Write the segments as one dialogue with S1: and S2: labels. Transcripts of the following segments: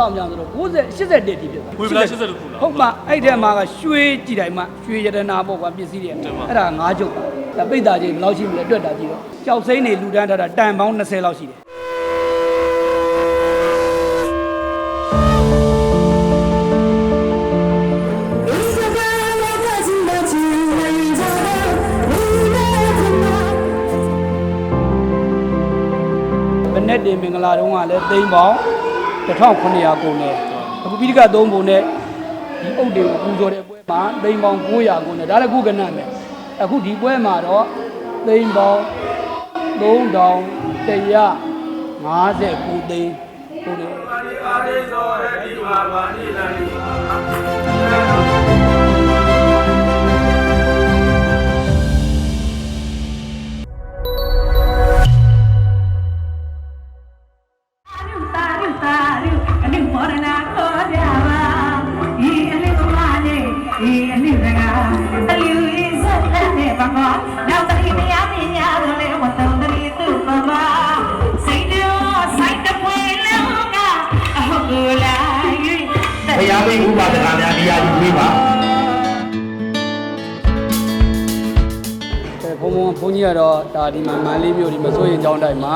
S1: လောက်များဆိုတော့90 80တိတိဖြစ်သွား
S2: ဝေဗလာ80ခုလား
S1: ဟုတ်ပါအဲ့ထဲမှာကရွှေကြည်တိုင်းမှာရွှေရတနာပေါ့ကွာပစ္စည်းတွေ
S2: တင်ပါ
S1: အဲ့ဒါငါးချုပ်ပါဒါပိတ်တာချင်းဘယ်လောက်ရှိမလဲတွက်တာကြည့်တော့ကြောက်စိမ့်နေလူတန်းထားတာတန်ပေါင်း20လောက်ရှိတယ်ဘယ်နဲ့တင်မင်္ဂလာတုန်းကလည်းသိန်းပေါင်း 1900ကုန်တယ်အခုပိဋက3ပုံနဲ့ဒီအုတ်တွေကိုပူဇော်တဲ့ပွဲမှာသိန်းပေါင်း900ကုန်တယ်ဒါလည်းခုကနတ်မယ်အခုဒီပွဲမှာတော့သိန်းပေါင်း3159သိန်းကုန်တယ်
S3: နာများတရား
S4: ယူပေးပါ
S1: အဲဘုံဘုံဘုန်းကြီးကတော့ဒါဒီမှာမန္တလေးမြို့ဒီမစိုးရင်ကျောင်းတိုင်းမှာ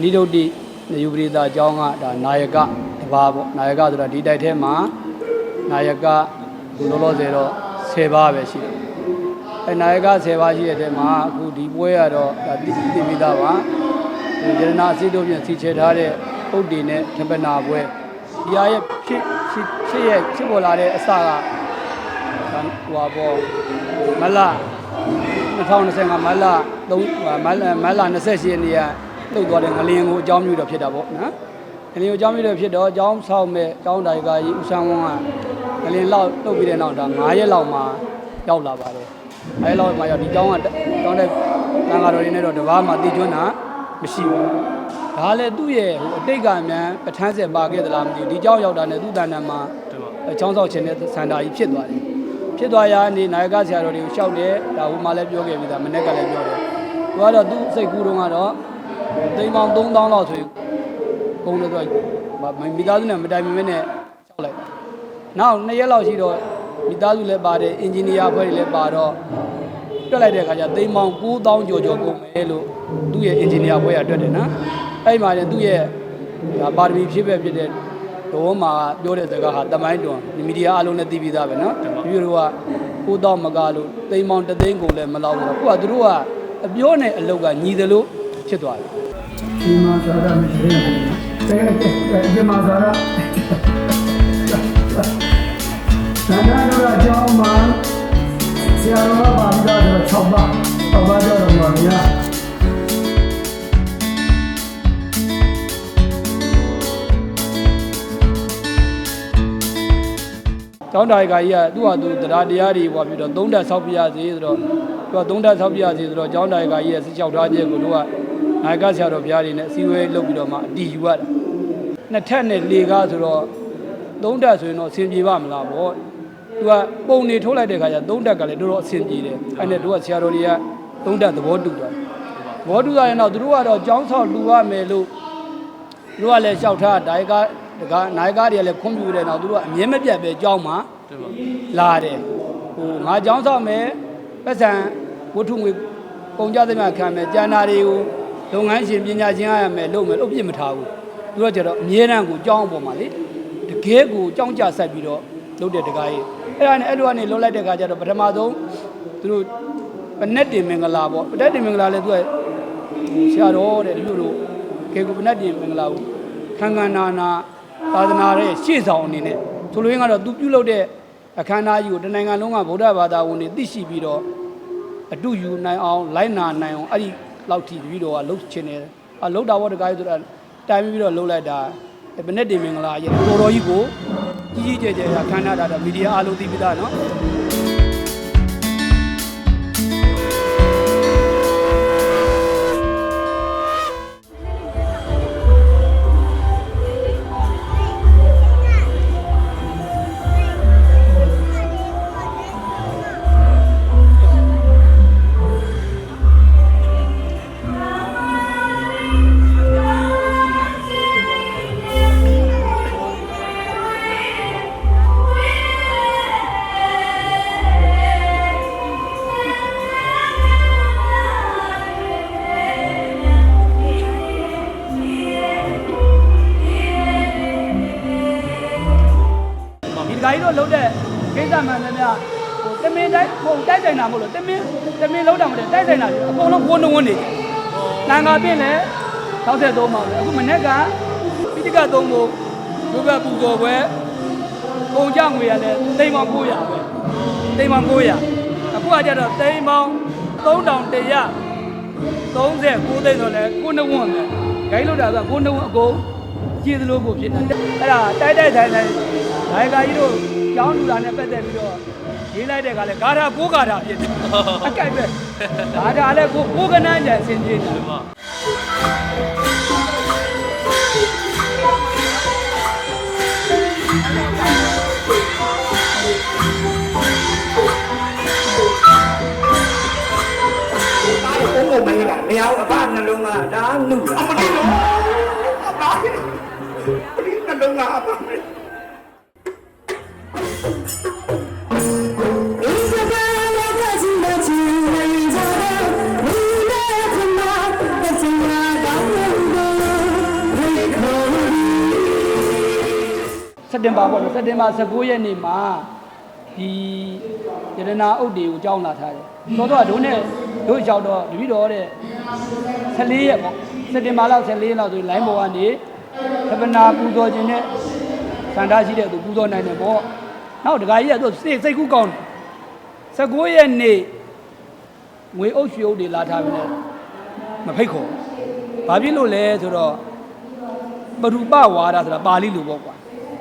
S1: နိဒုတ်တိနေယူပရိသအကျောင်းကဒါနာယကတပါးပေါ့နာယကဆိုတာဒီတိုက်ထဲမှာနာယကအခုလောလောဆယ်တော့10ပါးပဲရှိတယ်အဲနာယက10ပါးရှိတဲ့ထဲမှာအခုဒီပွဲကတော့ဒါတိတိပိသားပါဒီရတနာအစိတို့ပြင်စီချေထားတဲ့ပုတ်တီနဲ့ထပနာပွဲဒီဟာရဲ့ဖြစ် ဖြစ်ဖြစ်ရဲ့ဖြစ်ပေါ်လာတဲ့အစကဒါဟိုပါပေါ့မလ2025မတ်လ3မတ်လမတ်လ28ရက်နေ့ကလှုပ်သွားတဲ့ငလျင်ကိုအကြောင်းပြုတော့ဖြစ်တာပေါ့နော်ငလျင်ကိုအကြောင်းပြုတော့ဖြစ်တော့အကြောင်းဆောက်မဲ့အကြောင်းတိုင်ကကြီးဦးဆန်းဝန်းကငလျင်လောက်လှုပ်ပြီးတဲ့နောက်ဒါ9ရက်လောက်မှရောက်လာပါတယ်အဲလောက်မှရောက်ဒီအကြောင်းကတောင်းတဲ့တန်ဃာတော်တွေနဲ့တော့တဘာမှတည်ကျွန်းတာ မရှိဘူးဒါလည်းသူ့ရဲ့ဟိုအတိတ်ကမြန်ပဋ္ဌာန်းဆက်ပါခဲ့သလားမသိဘူးဒီအကြောင်းရောက်တာနဲ့သူ့တဏ္ဍာမှာ
S2: တင်ပါ
S1: အချောင်းဆောက်ခြင်းနဲ့စန္ဒာကြီးဖြစ်သွားတယ်ဖြစ်သွားရာနေနာယကဆရာတော်တွေကိုရှောက်တယ်ဒါဟိုမှလည်းပြောခဲ့ပြီဒါမနေ့ကလည်းပြောတယ်သူကတော့သူ့စိတ်ကူးတုန်းကတော့သိန်းပေါင်း3000လောက်ဆိုရင်ကုန်တယ်ဆိုတော့မိသားစုနဲ့မတိုင်ပင်မဲနဲ့ရှောက်လိုက်နောက်နှစ်ရက်လောက်ရှိတော့မိသားစုလည်းပါတယ်အင်ဂျင်နီယာအဖွဲ့တွေလည်းပါတော့ တွက်လိုက်တဲ့အခါကျသိန်းပေါင်း9000ကျော်ကျော်ကုန်မယ်လို့သူ့ရဲ့ engineer ဘွဲကတွက်တယ်နော်အဲ့မှာလည်းသူ့ရဲ့ဒါပါရမီဖြစ်ပဲဖြစ်တဲ့တော်မှာပြောတဲ့စကားဟာတမိုင်းတွန်မီဒီယာအလုံးနဲ့သိပြီးသားပဲနော်ဒီလိုက9000မကလို့သိန်းပေါင်း3သိန်းကုန်လည်းမလောက်ဘူးကိုကသူတို့ကအပြောနဲ့အလုပ်ကညီသလိုဖြစ်သွားတယ်ဒီမှာဇာတာမရှိဘူးဒီမှာဇာတာဇာတာတို့အကြောင်းမှာဆရာတော်ကပါ ပါ6ပါတော့မှာဗျာကျောင်းတာရီကကြီးကသူ့ဟာသူတရားတရားတွေဟောပြီးတော့သုံးတက်ဆောက်ပြရစီဆိုတော့သူကသုံးတက်ဆောက်ပြရစီဆိုတော့ကျောင်းတာရီကကြီးရဲ့စစ်လျှောက်ထားချက်ကိုတို့ကနိုင်ကဆရာတော်ဘုရားတွေနဲ့အစည်းအဝေးလုပ်ပြီးတော့မှအတီးယူရတာနှစ်ထက်နဲ့လေကားဆိုတော့သုံးတက်ဆိုရင်တော့အဆင်ပြေပါမလားဗောသူကပုံနေထုတ်လိုက်တဲ့ခါကျသုံးတက်ကလည်းတော်တော်အဆင်ပြေတယ်အဲ့နဲ့တို့ကဆရာတော်တွေက သုံးတက်သဘောတူသွားတယ်သဘောတူသွားရင်တော့သူတို့ကတော့ကျောင်းဆောက်လူရမယ်လို့သူတို့ကလည်းလျှောက်ထားဒါယကဒကနိုင်ကားတွေကလည်းခွင့်ပြုတဲ့နောက်သူတို့ကအမြဲမပြတ်ပဲကြောင်းမှာ
S2: တင်ပါ
S1: လာတယ်ဟိုငါကြောင်းဆောင်မယ်ပတ်စံဝတ္ထုငွေပုံကြသမျှခံမယ်ကျန်တာတွေကိုလုပ်ငန်းရှင်ပညာရှင်ရရမယ်လုပ်မယ်လို့ပြစ်မထားဘူးသူတို့ကကျတော့အမြဲတမ်းကိုကြောင်းအပေါ်မှာလေတကယ်ကိုကြောင်းကြဆက်ပြီးတော့လုပ်တဲ့တကားကြီးအဲ့ဒါနဲ့အဲ့လိုကနေလုပ်လိုက်တဲ့ခါကျတော့ပထမဆုံးသူတို့ ပနက်တင်မင်္ဂလာပေါ့ပနက်တင်မင်္ဂလာလည်းသူကဆရာတော်တဲ့လူတို့ကေကုပနတ်တင်မင်္ဂလာကိုခံခံနာနာသာသနာရဲ့ရှေ့ဆောင်အနေနဲ့ဆိုလိုရင်းကတော့သူပြုလုပ်တဲ့အခမ်းအနားကြီးကိုတနိုင်ငံလုံးကဗုဒ္ဓဘာသာဝင်တွေသိရှိပြီးတော့အတူယူနိုင်အောင်လိုက်နာနိုင်အောင်အဲ့ဒီလောက်ထိတပည့်တော်ကလှုပ်ချင်တယ်အလှုပ်တာဘောတကားကြီးဆိုတာတိုင်ပြီးတော့လှုပ်လိုက်တာဘယ်နဲ့တင်မင်္ဂလာရဲ့တော်တော်ကြီးကိုကြီးကြီးကျယ်ကျယ်ခမ်းနားတာတော့မီဒီယာအားလုံးသိပြီးသားနော် မှန်သမျှဟိုတမင်တိုက်ဟိုတိုက်ဆိုင်တာမဟုတ်လို့တမင်တမင်လုံးတာမဟုတ်တယ်တိုက်ဆိုင်တာအကုန်လုံးကိုးနှဝန်းနေတယ်။တန်ခါပြင်းလည်း63ပါပဲအခုမနေ့ကပိဋကသုံးဖို့ဒုက္ခပူဇော်ပွဲပုံကြငွေရလဲတိမ်ပေါင်း900ပဲတိမ်ပေါင်း900အခုကကြတော့တိမ်ပေါင်း3100 39သိန်းဆိုလဲကိုနှဝန်းပဲဂိုင်းလို့တာကကိုနှဝန်းအကုန် ကြည့်သလိုကိုဖြစ်နေတယ်အဲ့ဒါတိုက်တိုက်ဆိုင်ဆိုင်ဒါယကာကြီးတို့ကျောင်းလူလာနဲ့ပတ်သက်ပြီးတော့ရေးလိုက်တဲ့ကလည်းဂါထာကိုးဂါထာဖြစ်တယ်အကြိုက်ပဲဂါထာလည်းကိုကိုကနန်းကြံစင်ပြေးတယ်
S4: ဘုံဘုံမင်းကမရဘူးအဖနှလုံးကဒါနုအမလေးလို့အပါပရိနှ လုံးကအဖမင်း
S1: စက်တင်ဘာပေါ့နော်စက်တင်ဘာ19ရက်နေ့မှာဒီယရနာအုပ်တွေကိုကြောင်းလာထားတယ်သောတော့ဒုနဲ့တို့ရောက်တော့တပည့်တော်တဲ့14ရက်ပေါ့စက်တင်ဘာလောက်14ရက်လောက်ဆိုလိုင်းပေါ်ကနေ သဗ္ဗနာပူဇော်ခြင်းနဲ့စန္ဒရှိတဲ့သူပူဇော်နိုင်တယ်ပေါ့နောက်ဒကာကြီးကသူစိတ်စိတ်ကူးကောင်းတယ်19ရက်နေ့ငွေအုပ်ရွှေအုပ်တွေလာထားပြီလေမဖိတ်ခေါ်ဘာဖြစ်လို့လဲဆိုတော့ပရူပဝါဒဆိုတာပါဠိလိုပေါ့ကွာ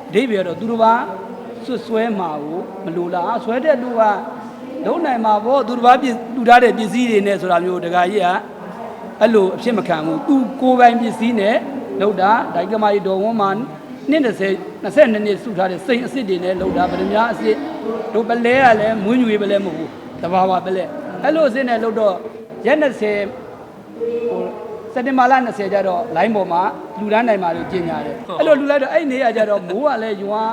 S1: အဓိပ္ပာယ်တော့သူတို့ကဆွတ်ဆွဲမှာကိုမလိုလားဆွဲတဲ့လူကလုံးနိုင်မှာပေါ့သူတို့ဘာပြလူထားတဲ့ပစ္စည်းတွေနဲ့ဆိုတာမျိုးတခါကြီးကအဲ့လိုအဖြစ်မခံဘူးသူကိုယ်ပိုင်ပစ္စည်းနဲ့ လောက်တာဒိုက်ကမာရီတော်ဝန်မှာနှစ်20 22နှစ်စုထားတဲ့စိန်အစ်စ်တွေနဲ့လောက်တာဗရမ ्या အစ်စ်တို့ပလဲကလည်းမွေးညွေပလဲမဟုတ်ဘူးတဘာဝပလဲအဲ့လိုအစ်စ်နဲ့လောက်တော့ရက်20ဟိုစက်တင်ဘာလ20ကျတော့ line ပေါ်မှာလူတန်းနိုင်ပါလို့ကျင်ညာတယ်အဲ့လိုလူလိုက်တော့အဲ့နေရကျတော့မိုးကလည်းရွာ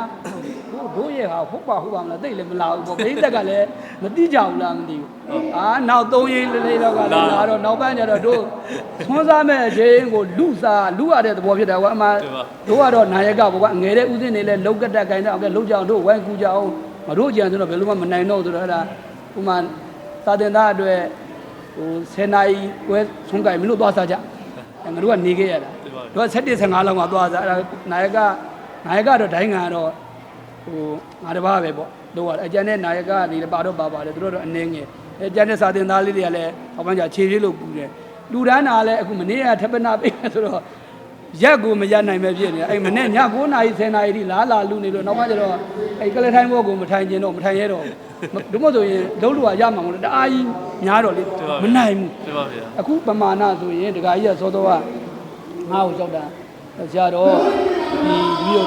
S1: တို့တို့ရဲ့ဟာဟုတ်ပါဟုတ်ပါမလားသိလည်းမလာဘူးပေါ့ဘိသက်ကလည်းမတိကြဘူးလားမသိဘူးအာနောက်3ရေးလေးလေးတော့ကလည်းလာတော့နောက်ပိုင်းကျတော့တို့သွန်းစားမဲ့အချိန်ကိုလူစားလူရတဲ့သဘောဖြစ်တယ်ကွာအမှတို့ကတော့နာယကဘောကအငယ်တဲ့ဥစဉ်နေလဲလောက်ကတက်ကိုင်းတော့ကဲလောက်ကြအောင်တို့ဝိုင်းကူကြအောင်မတို့ကြံဆိုတော့ဘယ်လိုမှမနိုင်တော့ဆိုတော့အဲ့ဒါဥမာသာတင်သားအတွက်ဟို10နာရီပွဲဆုံးကြိုင်မလို့သွားစားကြငါတို့ကနေခဲ့ရတာတို့7 15လောက်ကသွားစားအဲ့ဒါနာယကနာယကတော့ဒိုင်းငံကတော့ ဟိုငါတစ်ပါးပဲပေါ့တို့ကအကျန်တဲ့နာယကကနေပါတော့ပါပါတယ်တို့တော့အနေငယ်အကျန်တဲ့စာတင်သားလေးတွေကလည်းဟောပန်းကြခြေလေးလို့ပူတယ်လူဒန်းတာလည်းအခုမနေ့ကထပ်ပနာပေးမယ်ဆိုတော့ရက်ကိုမရနိုင်ပဲဖြစ်နေတယ်အဲ့မနေ့ည9နာရီ10နာရီထိလာလာလူနေလို့နောက်မှကျတော့အဲ့ကလေးထိုင်းဘောကိုမထိုင်ကျင်တော့မထိုင်ရတော့ဘူးတို့မဆိုရင်လုံးလူကရမှာမဟုတ်တအားကြီးများတော့လေမနိုင်ဘူး
S2: ပြပါဗျာ
S1: အခုပမာဏဆိုရင်ဒကာကြီးကစောစောကငါ့ကိုကြောက်တာဆရာတော်ဒီဒီလို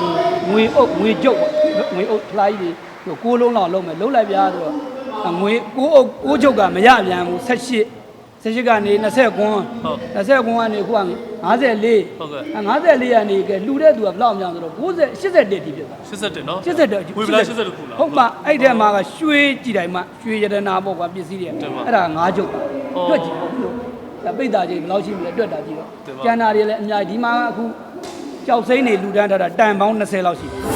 S1: ငွေအုပ်ငွေကျုပ်ပေါ့ ငွေအုပ်ဖလားကြီးတွေကိုးလုံးလောက်လုံးမယ်လုံးလိုက်ပြားဆိုတော့ငွေကိုးအုပ်ကိုးကျုပ်ကမရပြန်ဘူး78 78ကနေ20ကွန်း20ကွန်းကနေခုက54
S2: ဟုတ်ကဲ့
S1: 54ကနေကလှူတဲ့သူကဘယ်လောက်များဆိုတော့90 81တိဖြစ်သွား
S2: 81နော်
S1: 80
S2: ဝေဗလာ80ခုလား
S1: ဟုတ်ပါအဲ့ထဲမှာကရွှေကြည်တိုင်းမှာရွှေရတနာပေါ့ကွာပစ္စည်းတွေ
S2: တင်ပါ
S1: အဲ့ဒါငါးကျုပ်ပါ
S2: အော်
S1: တွက်ကြည့်ပေါ့လို့ဒါပိတ်တာကြီးဘယ်လောက်ရှိမလဲတွက်တာကြည့်တော့
S2: တင်ပါ
S1: ကျန်တာတွေလည်းအများကြီးဒီမှာအခုကြောက်စိမ့်နေလူတန်းထားတာတန်ပေါင်း20လောက်ရှိတယ်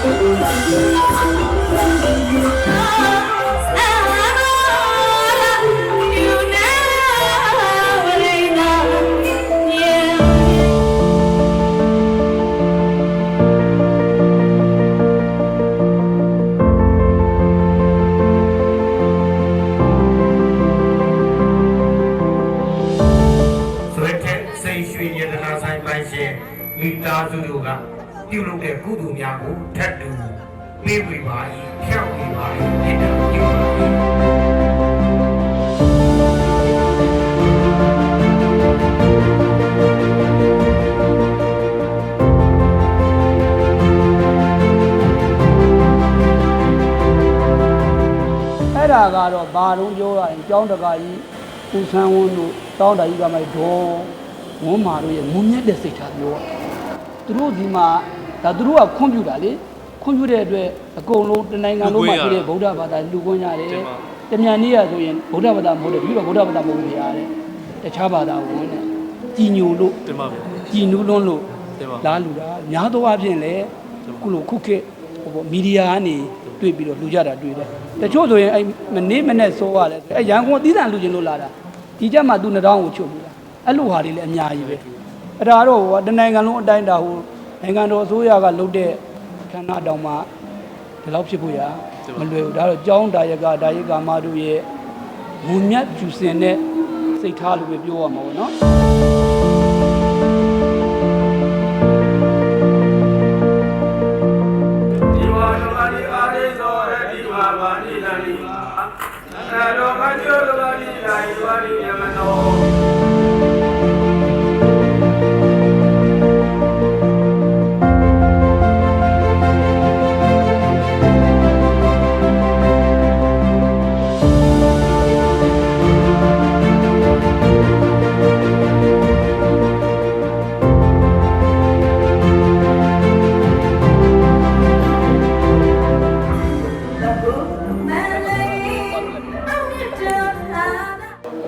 S4: ဆွဲ ဆိုင်ပိုင်ရှင်မိသားစုတို့ကပြုလုပ်တဲ့ကုသိုလ်များကိုထပ်တူပေးဝေပါ၏ဖြောက်ဝေပါ၏ဖြစ်တယ်ပြုပါ၏
S1: အဲ့ဒါကတော့ဘာတော့ပြောရရင်ကျောင်းတကာကြီးဦးဆန်းဝန်းတို့တောင်းတကြီးကမိုက်ဒေါ် ဝန်းမာတို့ရဲ့မုံမြတ်တဲ့စိတ်ထားပြောသူတို့ဒီမှာဒါသူတို့ကခွင့်ပြုတာလေခွင့်ပြုတဲ့အတွက်အကုန်လုံးတနိုင်ငံလုံးမှာရှိတဲ့ဗုဒ္ဓဘာသာလူခွင့်ရတယ်တမြန်နေ့ရဆိုရင်ဗုဒ္ဓဘာသာမဟုတ်တယ်ပြီးတော့ဗုဒ္ဓဘာသာမဟုတ်ဘူးဗျာတဲ့တခြားဘာသာဝင်နဲ့ကြည်ညိုလို့
S2: တင်ပါဗျာ
S1: ကြည်နူးလွန်းလို့
S2: တင်ပါ
S1: လားလူတာများသောအားဖြင့်လည်းခုလိုခုခေတ်ဟိုပေါ့မီဒီယာကနေတွေ့ပြီးတော့လူကြတာတွေ့တယ်တချို့ဆိုရင်အဲ့မနေ့မနေ့စောရတယ်အဲ့ရန်ကုန်အသီးသန့်လူချင်းလို့လာတာဒီကြက်မှာသူနှစ်တောင်းကိုချုပ်ပြီးတာ အဲ့လိုဟာတွေလည်းအများကြီးပဲအဲ့ဒါတော့ဟိုတနိုင်ငံလုံးအတိုင်းတာဟိုနိုင်ငံတော်အစိုးရကလုပ်တဲ့ခန္ဓာတောင်မှဒီလောက်ဖြစ်ဖို့ရမလွယ်ဘူးဒါတော့ကျောင်းဒါယကဒါယကမာတို့ရဲ့မုံမြတ်ကျူစင်တဲ့စိတ်ထားလို့ပဲပြောရမှာပေါ့နော်
S5: ဒီဝါဓမ္မတိအာရိသောရတိဝါဘာတိလတိနာရောမကျိုးတော်တိယာယဝတိယမနော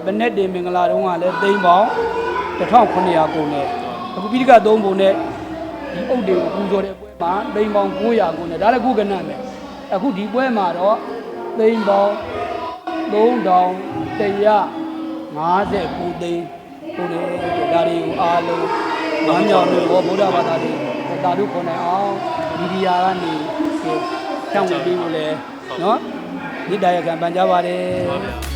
S1: ဘနက်တင်မင်္ဂလာတုန်းကလည်းသိန်းပေါင်း1900ကုန်နဲ့အခုပိဋက3ပုံနဲ့ဒီအုပ်တွေကိုပူဇော်တဲ့ပွဲမှာသိန်းပေါင်း900ကုန်နဲ့ဒါလည်းခုကနနဲ့အခုဒီပွဲမှာတော့သိန်းပေါင်း3159သိန်းကိုယ်တွေဒါတွေကိုအားလုံးမမ်းမြောင်တွေဘောဗုဒ္ဓဘာသာတွေတာတို့ခေါ်နိုင်အောင်မီဒီယာကနေဖြန့်ဝေပေးဖို့လဲနော်မြစ်တာရခံပန်ကြပါတယ်